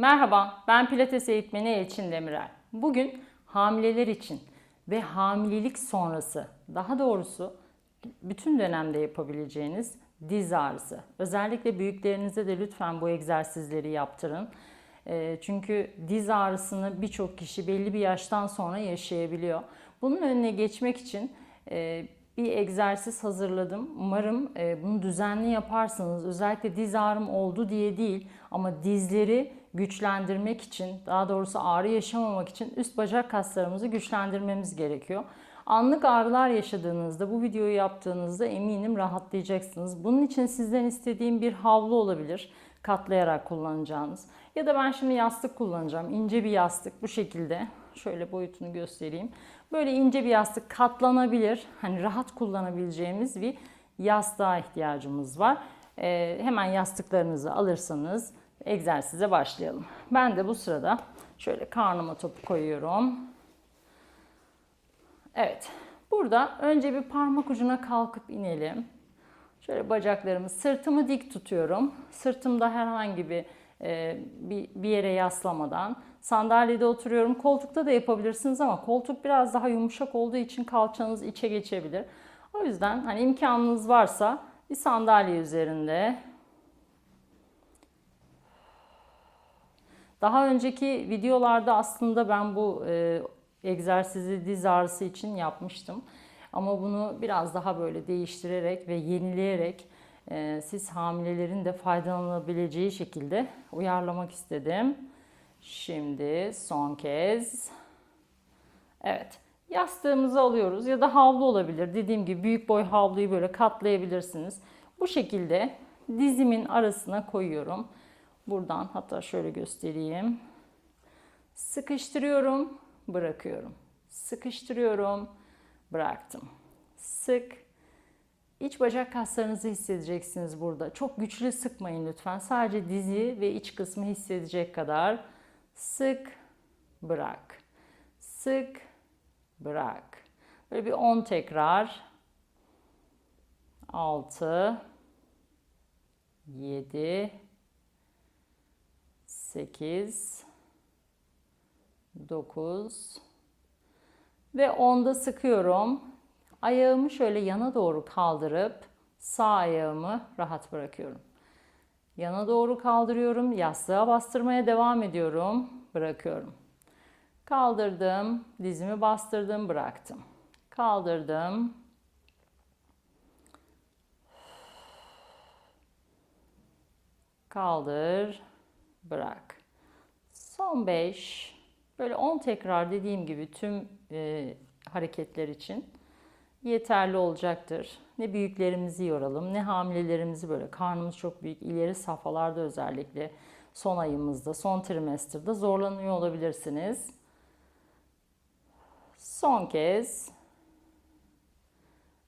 Merhaba, ben Pilates eğitmeni Elçin Demirel. Bugün hamileler için ve hamilelik sonrası, daha doğrusu bütün dönemde yapabileceğiniz diz ağrısı. Özellikle büyüklerinize de lütfen bu egzersizleri yaptırın. Ee, Çünkü diz ağrısını birçok kişi belli bir yaştan sonra yaşayabiliyor. Bunun önüne geçmek için e, bir egzersiz hazırladım. Umarım e, bunu düzenli yaparsınız. Özellikle diz ağrım oldu diye değil ama dizleri güçlendirmek için, daha doğrusu ağrı yaşamamak için üst bacak kaslarımızı güçlendirmemiz gerekiyor. Anlık ağrılar yaşadığınızda bu videoyu yaptığınızda eminim rahatlayacaksınız. Bunun için sizden istediğim bir havlu olabilir. Katlayarak kullanacağınız. Ya da ben şimdi yastık kullanacağım. İnce bir yastık bu şekilde. Şöyle boyutunu göstereyim. Böyle ince bir yastık katlanabilir. Hani rahat kullanabileceğimiz bir yastığa ihtiyacımız var. Ee, hemen yastıklarınızı alırsanız egzersize başlayalım. Ben de bu sırada şöyle karnıma topu koyuyorum. Evet. Burada önce bir parmak ucuna kalkıp inelim. Şöyle bacaklarımı, sırtımı dik tutuyorum. Sırtımda herhangi bir e, bir, bir yere yaslamadan. Sandalyede oturuyorum. Koltukta da yapabilirsiniz ama koltuk biraz daha yumuşak olduğu için kalçanız içe geçebilir. O yüzden hani imkanınız varsa bir sandalye üzerinde Daha önceki videolarda aslında ben bu e, egzersizi diz ağrısı için yapmıştım. Ama bunu biraz daha böyle değiştirerek ve yenileyerek e, siz hamilelerin de faydalanabileceği şekilde uyarlamak istedim. Şimdi son kez. Evet. Yastığımızı alıyoruz ya da havlu olabilir. Dediğim gibi büyük boy havluyu böyle katlayabilirsiniz. Bu şekilde dizimin arasına koyuyorum. Buradan hatta şöyle göstereyim. Sıkıştırıyorum, bırakıyorum. Sıkıştırıyorum, bıraktım. Sık. İç bacak kaslarınızı hissedeceksiniz burada. Çok güçlü sıkmayın lütfen. Sadece dizi ve iç kısmı hissedecek kadar sık, bırak. Sık, bırak. Böyle bir 10 tekrar. 6 7 8 9 ve 10'da sıkıyorum. Ayağımı şöyle yana doğru kaldırıp sağ ayağımı rahat bırakıyorum. Yana doğru kaldırıyorum. Yastığa bastırmaya devam ediyorum. Bırakıyorum. Kaldırdım. Dizimi bastırdım. Bıraktım. Kaldırdım. Kaldır. Bırak. Son 5. Böyle 10 tekrar dediğim gibi tüm e, hareketler için yeterli olacaktır. Ne büyüklerimizi yoralım, ne hamilelerimizi böyle karnımız çok büyük, ileri safhalarda özellikle son ayımızda, son trimesterde zorlanıyor olabilirsiniz. Son kez.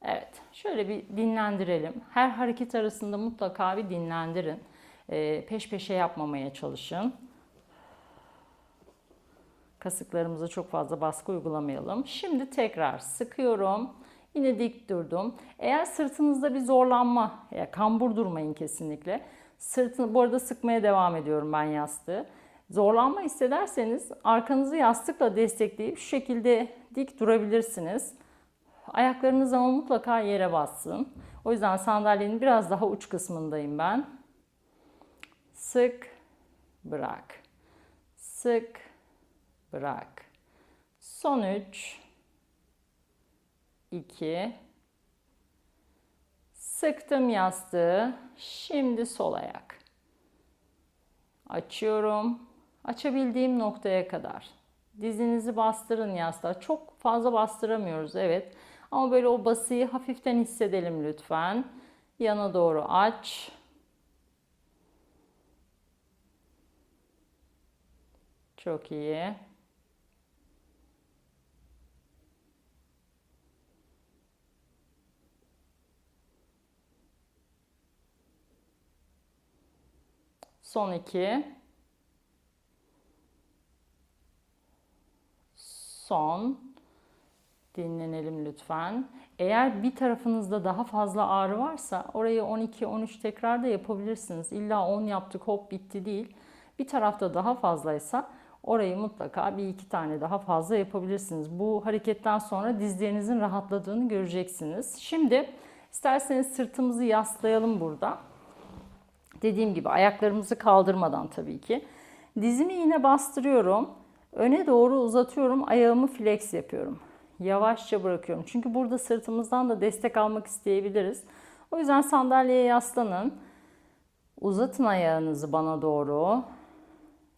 Evet, şöyle bir dinlendirelim. Her hareket arasında mutlaka bir dinlendirin. E, peş peşe yapmamaya çalışın. Kasıklarımıza çok fazla baskı uygulamayalım. Şimdi tekrar sıkıyorum. Yine dik durdum. Eğer sırtınızda bir zorlanma, ya kambur durmayın kesinlikle. Sırtını, bu arada sıkmaya devam ediyorum ben yastığı. Zorlanma hissederseniz arkanızı yastıkla destekleyip şu şekilde dik durabilirsiniz. Ayaklarınız ama mutlaka yere bassın. O yüzden sandalyenin biraz daha uç kısmındayım ben. Sık, bırak. Sık, bırak. Son 3 2 Sıktım yastığı. Şimdi sol ayak. Açıyorum. Açabildiğim noktaya kadar. Dizinizi bastırın yastığa. Çok fazla bastıramıyoruz evet. Ama böyle o basıyı hafiften hissedelim lütfen. Yana doğru aç. Çok iyi. Son iki. Son. Dinlenelim lütfen. Eğer bir tarafınızda daha fazla ağrı varsa orayı 12-13 tekrar da yapabilirsiniz. İlla 10 yaptık hop bitti değil. Bir tarafta daha fazlaysa orayı mutlaka bir iki tane daha fazla yapabilirsiniz. Bu hareketten sonra dizlerinizin rahatladığını göreceksiniz. Şimdi isterseniz sırtımızı yaslayalım burada. Dediğim gibi ayaklarımızı kaldırmadan tabii ki. Dizimi yine bastırıyorum. Öne doğru uzatıyorum. Ayağımı flex yapıyorum. Yavaşça bırakıyorum. Çünkü burada sırtımızdan da destek almak isteyebiliriz. O yüzden sandalyeye yaslanın. Uzatın ayağınızı bana doğru.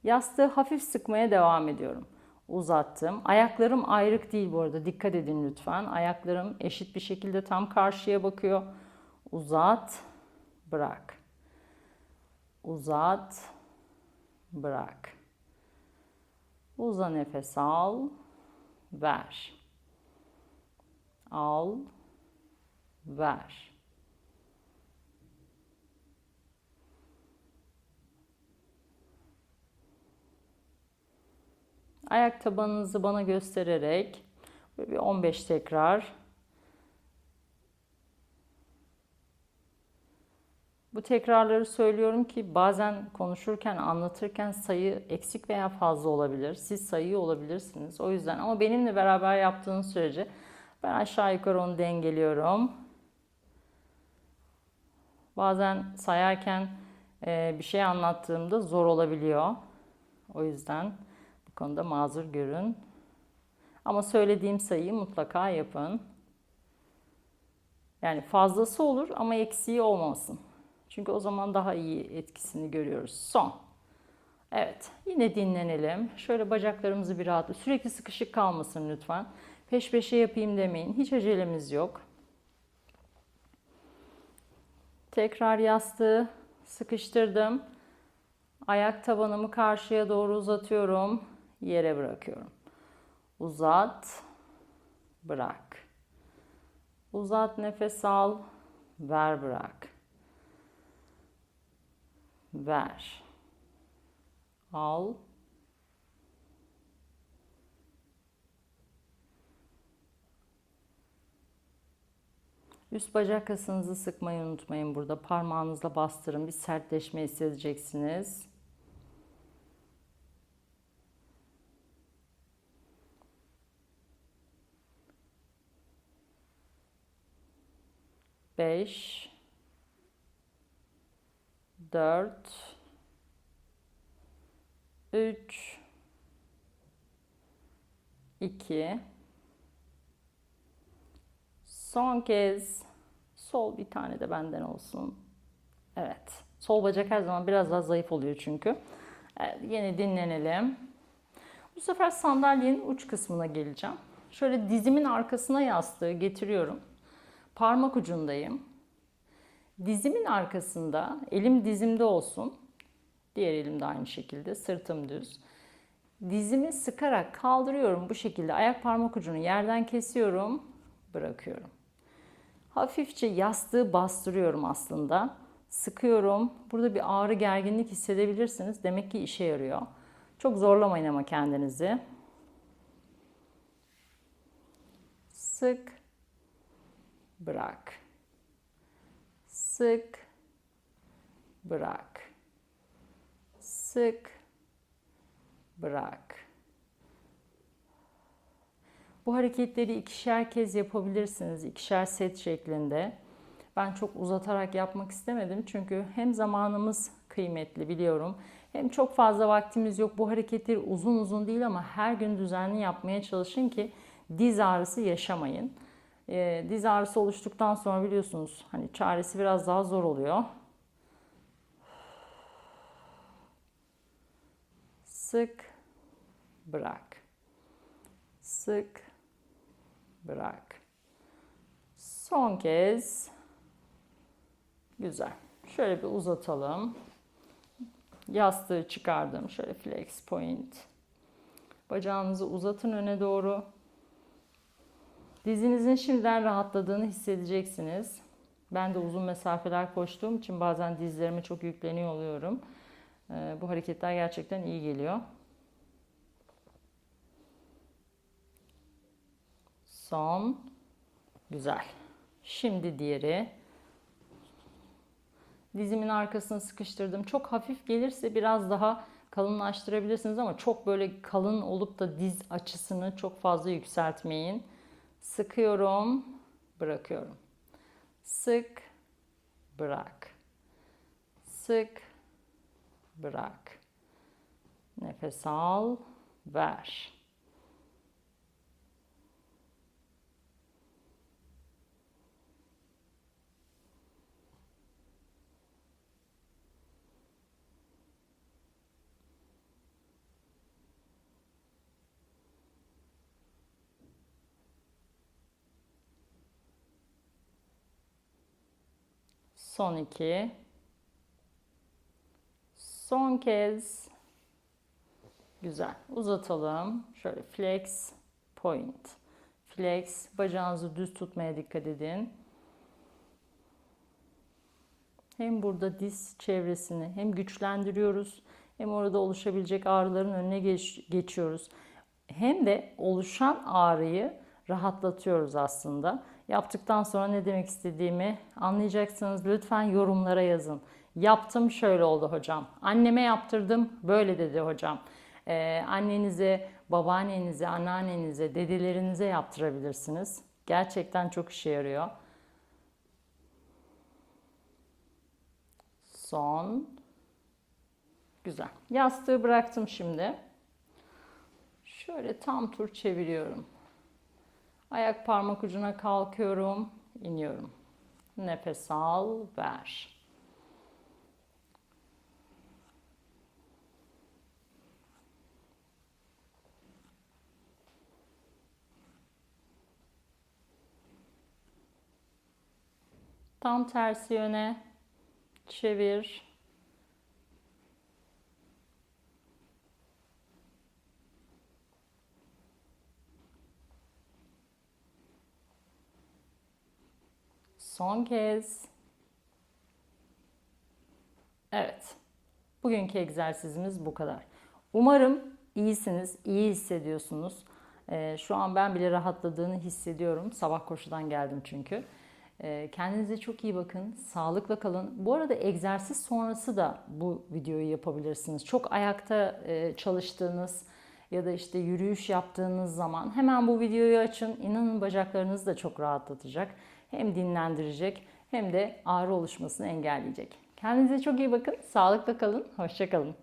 Yastığı hafif sıkmaya devam ediyorum. Uzattım. Ayaklarım ayrık değil bu arada. Dikkat edin lütfen. Ayaklarım eşit bir şekilde tam karşıya bakıyor. Uzat, bırak. Uzat, bırak. Uza nefes al, ver. Al, ver. Ayak tabanınızı bana göstererek bir 15 tekrar Bu tekrarları söylüyorum ki bazen konuşurken, anlatırken sayı eksik veya fazla olabilir. Siz sayıyor olabilirsiniz. O yüzden ama benimle beraber yaptığınız sürece ben aşağı yukarı onu dengeliyorum. Bazen sayarken bir şey anlattığımda zor olabiliyor. O yüzden konuda mazur görün. Ama söylediğim sayıyı mutlaka yapın. Yani fazlası olur ama eksiği olmasın. Çünkü o zaman daha iyi etkisini görüyoruz. Son. Evet. Yine dinlenelim. Şöyle bacaklarımızı bir rahatla. Sürekli sıkışık kalmasın lütfen. Peş peşe yapayım demeyin. Hiç acelemiz yok. Tekrar yastığı sıkıştırdım. Ayak tabanımı karşıya doğru uzatıyorum. Yere bırakıyorum. Uzat. Bırak. Uzat nefes al. Ver bırak ver. Al. Üst bacak kasınızı sıkmayı unutmayın burada. Parmağınızla bastırın. Bir sertleşme hissedeceksiniz. Beş. 4 3 2 Son kez sol bir tane de benden olsun. Evet. Sol bacak her zaman biraz daha zayıf oluyor çünkü. Evet, yine dinlenelim. Bu sefer sandalyenin uç kısmına geleceğim. Şöyle dizimin arkasına yastığı getiriyorum. Parmak ucundayım. Dizimin arkasında elim dizimde olsun. Diğer elim de aynı şekilde sırtım düz. Dizimi sıkarak kaldırıyorum bu şekilde. Ayak parmak ucunu yerden kesiyorum, bırakıyorum. Hafifçe yastığı bastırıyorum aslında. Sıkıyorum. Burada bir ağrı, gerginlik hissedebilirsiniz. Demek ki işe yarıyor. Çok zorlamayın ama kendinizi. Sık, bırak sık, bırak. Sık, bırak. Bu hareketleri ikişer kez yapabilirsiniz. ikişer set şeklinde. Ben çok uzatarak yapmak istemedim. Çünkü hem zamanımız kıymetli biliyorum. Hem çok fazla vaktimiz yok. Bu hareketleri uzun uzun değil ama her gün düzenli yapmaya çalışın ki diz ağrısı yaşamayın. E, diz ağrısı oluştuktan sonra biliyorsunuz hani çaresi biraz daha zor oluyor. Sık, bırak. Sık, bırak. Son kez. Güzel. Şöyle bir uzatalım. Yastığı çıkardım. Şöyle flex point. Bacağınızı uzatın öne doğru. Dizinizin şimdiden rahatladığını hissedeceksiniz. Ben de uzun mesafeler koştuğum için bazen dizlerime çok yükleniyor oluyorum. Ee, bu hareketler gerçekten iyi geliyor. Son. Güzel. Şimdi diğeri. Dizimin arkasını sıkıştırdım. Çok hafif gelirse biraz daha kalınlaştırabilirsiniz ama çok böyle kalın olup da diz açısını çok fazla yükseltmeyin. Sıkıyorum, bırakıyorum. Sık, bırak. Sık, bırak. Nefes al, ver. Son iki. Son kez. Güzel. Uzatalım. Şöyle flex point. Flex. Bacağınızı düz tutmaya dikkat edin. Hem burada diz çevresini hem güçlendiriyoruz hem orada oluşabilecek ağrıların önüne geç, geçiyoruz. Hem de oluşan ağrıyı rahatlatıyoruz aslında. Yaptıktan sonra ne demek istediğimi anlayacaksınız. Lütfen yorumlara yazın. Yaptım şöyle oldu hocam. Anneme yaptırdım böyle dedi hocam. Ee, annenize, babaannenize, anneannenize, dedelerinize yaptırabilirsiniz. Gerçekten çok işe yarıyor. Son. Güzel. Yastığı bıraktım şimdi. Şöyle tam tur çeviriyorum. Ayak parmak ucuna kalkıyorum, iniyorum. Nefes al, ver. Tam tersi yöne çevir. Son kez. Evet. Bugünkü egzersizimiz bu kadar. Umarım iyisiniz, iyi hissediyorsunuz. Ee, şu an ben bile rahatladığını hissediyorum. Sabah koşudan geldim çünkü. Ee, kendinize çok iyi bakın. Sağlıkla kalın. Bu arada egzersiz sonrası da bu videoyu yapabilirsiniz. Çok ayakta e, çalıştığınız ya da işte yürüyüş yaptığınız zaman hemen bu videoyu açın. İnanın bacaklarınızı da çok rahatlatacak. Hem dinlendirecek hem de ağrı oluşmasını engelleyecek. Kendinize çok iyi bakın. Sağlıkla kalın. Hoşçakalın.